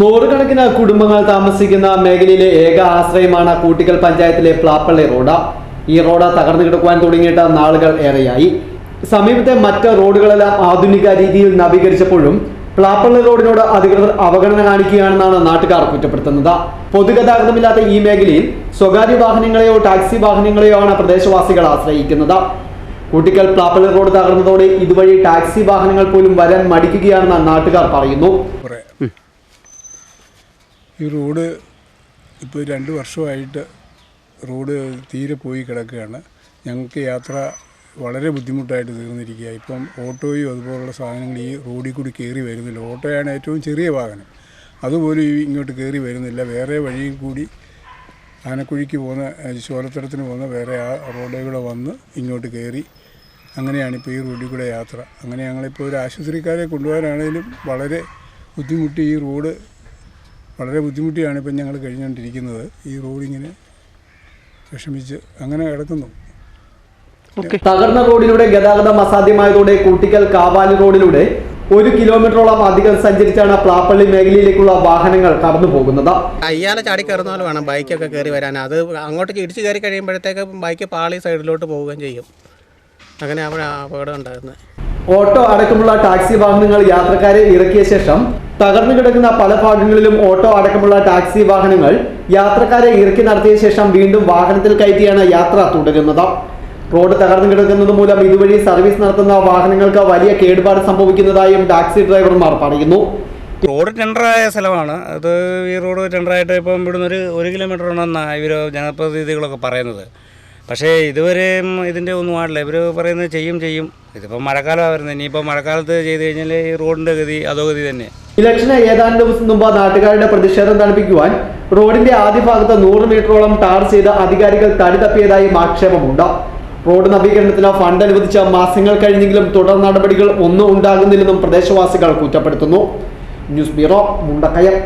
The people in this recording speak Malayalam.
നൂറുകണക്കിന് കുടുംബങ്ങൾ താമസിക്കുന്ന മേഖലയിലെ ഏക ആശ്രയമാണ് കൂട്ടിക്കൽ പഞ്ചായത്തിലെ പ്ലാപ്പള്ളി റോഡ്. ഈ റോഡ് തകർന്നു കിടക്കുവാൻ തുടങ്ങിയിട്ട് നാളുകൾ ഏറെയായി. സമീപത്തെ മറ്റ് റോഡുകളെല്ലാം ആധുനിക രീതിയിൽ നവീകരിച്ചപ്പോഴും പ്ലാപ്പള്ളി റോഡിനോട് അധികൃതർ അവഗണന കാണിക്കുകയാണെന്നാണ് നാട്ടുകാർ കുറ്റപ്പെടുത്തുന്നത്. പൊതുഗതാഗതമില്ലാത്ത ഈ മേഖലയിൽ സ്വകാര്യ വാഹനങ്ങളെയോ ടാക്സി വാഹനങ്ങളെയോ ആണ് പ്രദേശവാസികൾ ആശ്രയിക്കുന്നത്. കൂട്ടിക്കൽ പ്ലാപ്പള്ളി റോഡ് തകർന്നതോടെ ഇതുവഴി ടാക്സി വാഹനങ്ങൾ പോലും വരാൻ മടിക്കുകയാണെന്ന് നാട്ടുകാർ പറയുന്നു. പറയാം ഈ റോഡ് ഇപ്പോൾ രണ്ട് വർഷമായിട്ട് റോഡ് തീരെ പോയി കിടക്കുകയാണ്. ഞങ്ങൾക്ക് യാത്ര വളരെ ബുദ്ധിമുട്ടായിട്ട് തീർന്നിരിക്കുക. ഇപ്പം ഓട്ടോയും അതുപോലുള്ള സാധനങ്ങൾ ഈ റോഡിൽ കൂടി കയറി വരുന്നില്ല. ഓട്ടോയാണ് ഏറ്റവും ചെറിയ വാഹനം. അതുപോലും ഇങ്ങോട്ട് കയറി വരുന്നില്ല. വേറെ വഴിയിൽ കൂടി ആനക്കുഴിക്ക് പോകുന്ന ചോലത്തടത്തിന് പോകുന്ന വേറെ ആ റോഡുകളെ വന്ന് ഇങ്ങോട്ട് കയറി അങ്ങനെയാണ് ഇപ്പോൾ ഈ റോഡിൽ കൂടെ യാത്ര. അങ്ങനെ ഞങ്ങളിപ്പോൾ ഒരു ആശുപത്രിക്കാരെ കൊണ്ടുപോകാനാണെങ്കിലും വളരെ ബുദ്ധിമുട്ടി ഈ റോഡ് വളരെ ബുദ്ധിമുട്ടിയാണ് ഇപ്പം ഞങ്ങൾ കഴിഞ്ഞുകൊണ്ടിരിക്കുന്നത്. ഈ റോഡിങ്ങനെ വിഷമിച്ച് അങ്ങനെ കിടക്കുന്നു. തകർന്ന റോഡിലൂടെ ഗതാഗതം അസാധ്യമായതോടെ കൂട്ടിക്കൽ കാവാലി റോഡിലൂടെ ഒരു കിലോമീറ്ററോളം അധികം സഞ്ചരിച്ചാണ് പ്ലാപ്പള്ളി മേഖലയിലേക്കുള്ള വാഹനങ്ങൾ കടന്നു പോകുന്നത്. അയ്യാലെ ചാടി കയറുന്ന പോലെ വേണം ബൈക്കൊക്കെ കയറി വരാൻ. അത് അങ്ങോട്ട് ഇടിച്ചു കയറി കഴിയുമ്പോഴത്തേക്ക് ബൈക്ക് പാളി സൈഡിലോട്ട് പോവുകയും ചെയ്യും. അങ്ങനെ അവിടെ അപകടം ഉണ്ടാകുന്നത്. ഓട്ടോ അടക്കമുള്ള ടാക്സി വാഹനങ്ങൾ യാത്രക്കാരെ ഇറക്കിയ ശേഷം തകർന്നു കിടക്കുന്ന പല ഭാഗങ്ങളിലും ഓട്ടോ അടക്കമുള്ള ടാക്സി വാഹനങ്ങൾ യാത്രക്കാരെ ഇറക്കി നടത്തിയ ശേഷം വീണ്ടും വാഹനത്തിൽ കയറ്റിയാണ് യാത്ര തുടരുന്നത്. റോഡ് തകർന്നു കിടക്കുന്നത് മൂലം ഇതുവഴി സർവീസ് നടത്തുന്ന വാഹനങ്ങൾക്ക് വലിയ കേടുപാട് സംഭവിക്കുന്നതായും ടാക്സി ഡ്രൈവർമാർ പറയുന്നു. റോഡ് ടെൻഡറായ സ്ഥലമാണ്. അത് ഈ റോഡ് ടെൻഡറായിട്ട് ഇപ്പം ഇവിടുന്ന് ഒരു ഒരു കിലോമീറ്റർ ഉണ്ടെന്നാണ് ഇവർ ജനപ്രതിനിധികളൊക്കെ പറയുന്നത്. പക്ഷേ ഇതുവരെയും ഇതിന്റെ ഒന്നും ആടില്ല ഇവർ പറയുന്നത് ചെയ്യും ചെയ്യും. ഇതിപ്പം മഴക്കാലം വരുന്നത് ഇനിയിപ്പോൾ മഴക്കാലത്ത് ചെയ്ത് കഴിഞ്ഞാൽ ഈ റോഡിന്റെ ഗതി അതോ ഗതി തന്നെ. ഇലക്ഷന് ഏതാനും ദിവസം മുമ്പ് നാട്ടുകാരുടെ പ്രതിഷേധം തണുപ്പിക്കുവാൻ റോഡിന്റെ ആദ്യ ഭാഗത്ത് നൂറ് മീറ്ററോളം ടാർ ചെയ്ത് അധികാരികൾ തടി തപ്പിയതായും ആക്ഷേപമുണ്ട്. റോഡ് നവീകരണത്തിന് ഫണ്ട് അനുവദിച്ച മാസങ്ങൾ കഴിഞ്ഞെങ്കിലും തുടർ നടപടികൾ ഒന്നും ഉണ്ടാകുന്നില്ലെന്നും പ്രദേശവാസികൾ കുറ്റപ്പെടുത്തുന്നു. News bureau Mundakkayam.